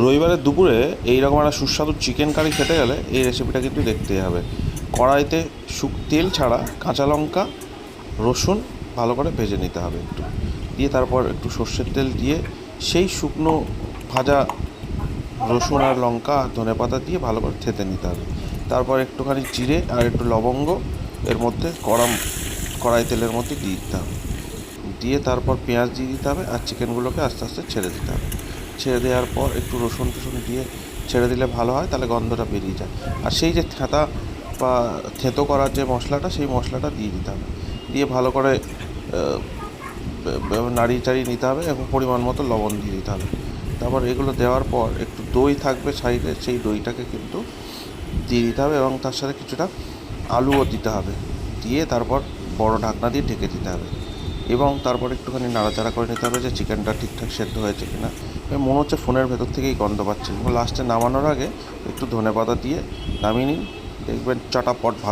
রবিবারের দুপুরে এইরকম একটা সুস্বাদু চিকেন কারি খেতে গেলে এই রেসিপিটা কিন্তু দেখতেই হবে। কড়াইতে শুক তেল ছাড়া কাঁচা লঙ্কা, রসুন ভালো করে ভেজে নিতে হবে একটু। দিয়ে তারপর একটু সর্ষের তেল দিয়ে সেই শুকনো ভাজা রসুন আর লঙ্কা আর ধনে পাতা দিয়ে ভালো করে থেতে নিতে হবে। তারপর একটুখানি জিরে আর একটু লবঙ্গ, এর মধ্যে গরম কড়াই তেলের মধ্যে দিয়ে দিতে হবে। দিয়ে তারপর পেঁয়াজ দিয়ে দিতে হবে আর চিকেনগুলোকে আস্তে আস্তে ছেড়ে দিতে হবে। ছেড়ে দেওয়ার পর একটু রসুন টসুন দিয়ে ছেড়ে দিলে ভালো হয়, তাহলে গন্ধটা বেরিয়ে যায়। আর সেই যে থেঁতা বা থেঁতো করার যে মশলাটা, সেই মশলাটা দিয়ে দিতে হবে। দিয়ে ভালো করে নাড়িয়ে চাড়িয়ে নিতে হবে এবং পরিমাণ মতো লবণ দিয়ে দিতে হবে। তারপর এগুলো দেওয়ার পর একটু দই থাকবে সাইডে, সেই দইটাকে কিন্তু দিয়ে দিতে হবে এবং তার সাথে কিছুটা আলুও দিতে হবে। দিয়ে তারপর বড় ঢাকনা দিয়ে ঢেকে দিতে হবে। এবং তারপর একটুখানি নাড়াচাড়া করে নিতে হবে যে চিকেনটা ঠিকঠাক সেদ্ধ হয়েছে কিনা। মনে হচ্ছে ফোনের ভেতর থেকেই গন্ধ পাচ্ছে এবং লাস্টে নামানোর আগে একটু ধনে পাতা দিয়ে নামিয়ে নিন। দেখবেন চটাপট ভাত